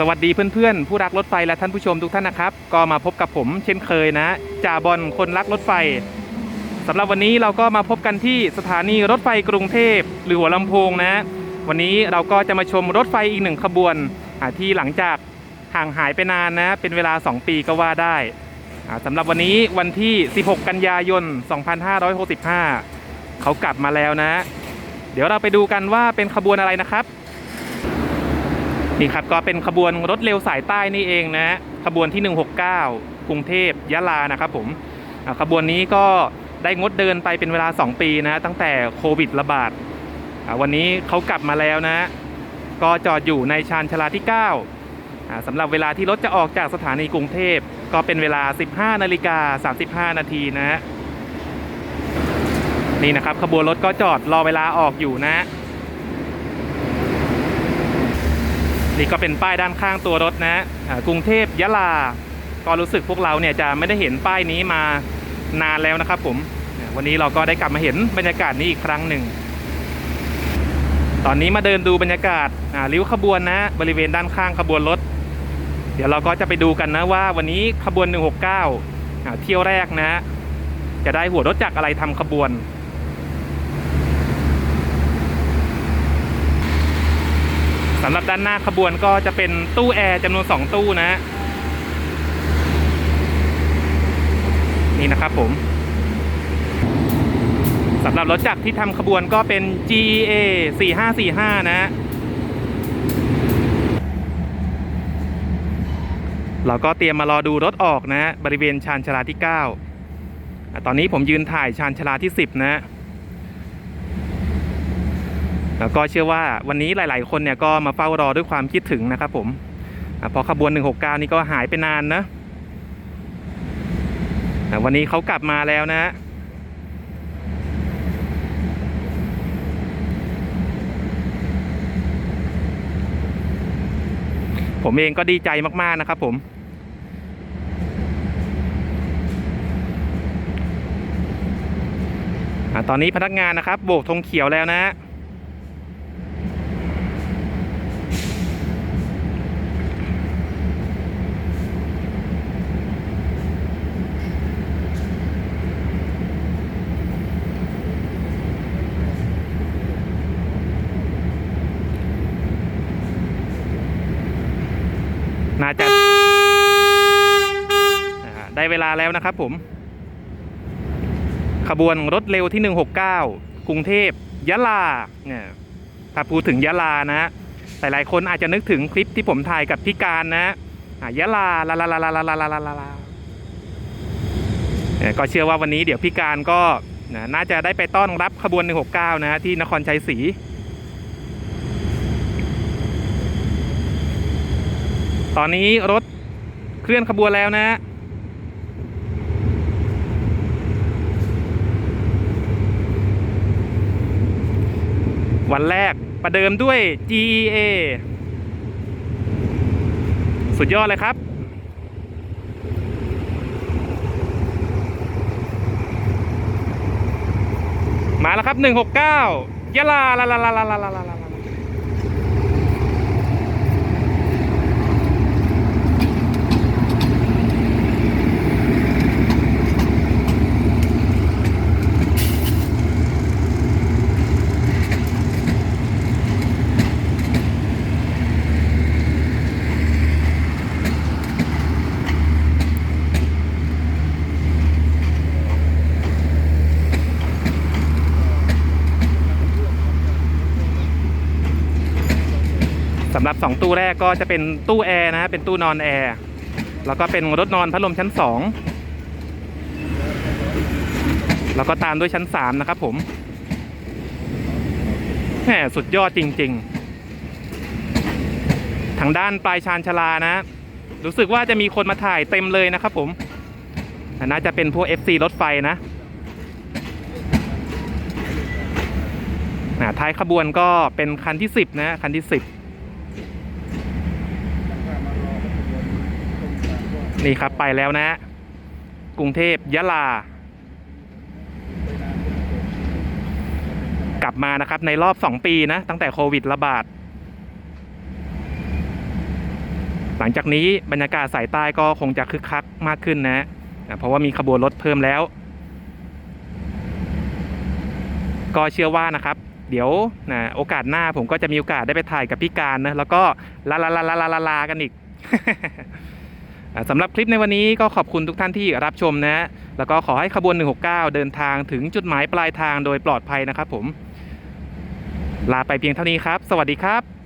สวัสดีเพื่อนๆ ผู้รักรถไฟและท่านผู้ชมทุกท่านนะครับ ก็มาพบกับผมเช่นเคยนะจ่าบอลคนรักรถไฟสำหรับวันนี้เราก็มาพบกันที่สถานีรถไฟกรุงเทพหรือหัวลำโพงนะ วันนี้เราก็จะมาชมรถไฟอีกหนึ่งขบวนที่หลังจากห่างหายไปนานนะ เป็นเวลา 2 ปีก็ว่าได้อ่าสำหรับวันนี้วันที่ 16 กันยายน 2565 เขากลับมาแล้วนะ เดี๋ยวเราไปดูกันว่าเป็นขบวนอะไรนะครับ นี่ครับก็เป็นขบวนรถเร็วสายใต้นี่เองนะขบวนที่ 169 กรุงเทพยะลานะครับผมขบวนนี้ก็ได้งดเดินไปเป็นเวลา 2 ปีนะตั้งแต่โควิดระบาดวันนี้เขากลับมาแล้วนะ ก็จอดอยู่ในชานชาลาที่9อ่าสำหรับเวลาที่รถจะออกจากสถานีกรุงเทพก็เป็นเวลา 15นาฬิกา35 นาทีนะนี่นะครับขบวนรถก็จอดรอเวลาออกอยู่นะ นี่ก็เป็นป้ายด้านข้างตัวรถนะอ่ากรุงเทพยะลา ก็รู้สึกพวกเราเนี่ยจะไม่ได้เห็นป้ายนี้มานานแล้วนะครับผม วันนี้เราก็ได้กลับมาเห็นบรรยากาศนี้อีกครั้งหนึ่ง ตอนนี้มาเดินดูบรรยากาศริ้วขบวนนะ บริเวณด้านข้างขบวนรถ เดี๋ยวเราก็จะไปดูกันนะว่าวันนี้ขบวน 169อ่าเที่ยวแรกนะ จะได้หัวรถจักรอะไรทำขบวน สำหรับด้านหน้าขบวนก็จะเป็นตู้แอร์จำนวน 2 ตู้นะ นี่นะครับผมสำหรับรถจักรที่ทำขบวนก็เป็น GEA 4545 นะ เราก็เตรียมมารอดูรถออกนะ บริเวณชานชาลาที่ 9 ตอนนี้ผมยืนถ่ายชานชาลาที่ 10 นะ แล้วก็เชื่อว่าวันนี้หลาย ๆ คนเนี่ยก็มาเฝ้ารอด้วยความคิดถึงนะครับผมอพอขบวน 169 นี่ก็หายไปนานนะวันนี้เขากลับมาแล้วนะผมเองก็ดีใจมาก ๆ นะครับผมอตอนนี้พนักงานนะครับ โบกธงเขียวแล้วนะ น่าจะได้เวลาแล้วนะครับผม ขบวนรถเร็วที่ 169 กรุงเทพยะลาเนี่ยถ้าพูดถึงยะลานะหลายๆคนอาจจะนึกถึงคลิปที่ผมถ่ายกับพี่การนะยะลาลาลาลาลาลาลาลาลาลาลาเนี่ยก็เชื่อว่าวันนี้เดี๋ยวพี่การก็นะน่าจะได้ไปต้อนรับขบวน 169 นะที่นครชัยศรี ตอนนี้รถเคลื่อนขบวนแล้วนะวันแรกประเดิมด้วย GEA สุดยอดเลยครับ มาแล้วครับ 169ยะลาลาลาลาลาลาลา สำหรับ 2 ตู้แรกก็จะเป็นตู้แอร์นะฮะเป็นตู้นอนแอร์ แล้วก็เป็นรถนอนพัดลมชั้น 2 แล้วก็ตามด้วยชั้น 3 นะครับผมแหมสุดยอดจริง ๆ ทางด้านปลายชานชาลานะ รู้สึกว่าจะมีคนมาถ่ายเต็มเลยนะครับผม น่าจะเป็นพวก FC รถไฟนะท้ายขบวนก็เป็นคันที่ 10 นะ คันที่ 10 นี่ครับไปแล้วนะ กรุงเทพยะลา กลับมานะครับในรอบ 2 ปีนะ ตั้งแต่โควิดระบาด หลังจากนี้บรรยากาศสายใต้ก็คงจะคึกคักมากขึ้นนะ เพราะว่ามีขบวนรถเพิ่มแล้ว ก็เชื่อว่านะครับเดี๋ยวนะโอกาสหน้าผมก็จะมีโอกาสได้ไปถ่ายกับพี่การนะ แล้วก็ลาลาลาลาลาลากันอีก สำหรับคลิปในวันนี้ก็ขอบคุณทุกท่านที่รับชมนะ แล้วก็ขอให้ขบวน 169 เดินทางถึงจุดหมายปลายทางโดยปลอดภัยนะครับผม ลาไปเพียงเท่านี้ครับ สวัสดีครับ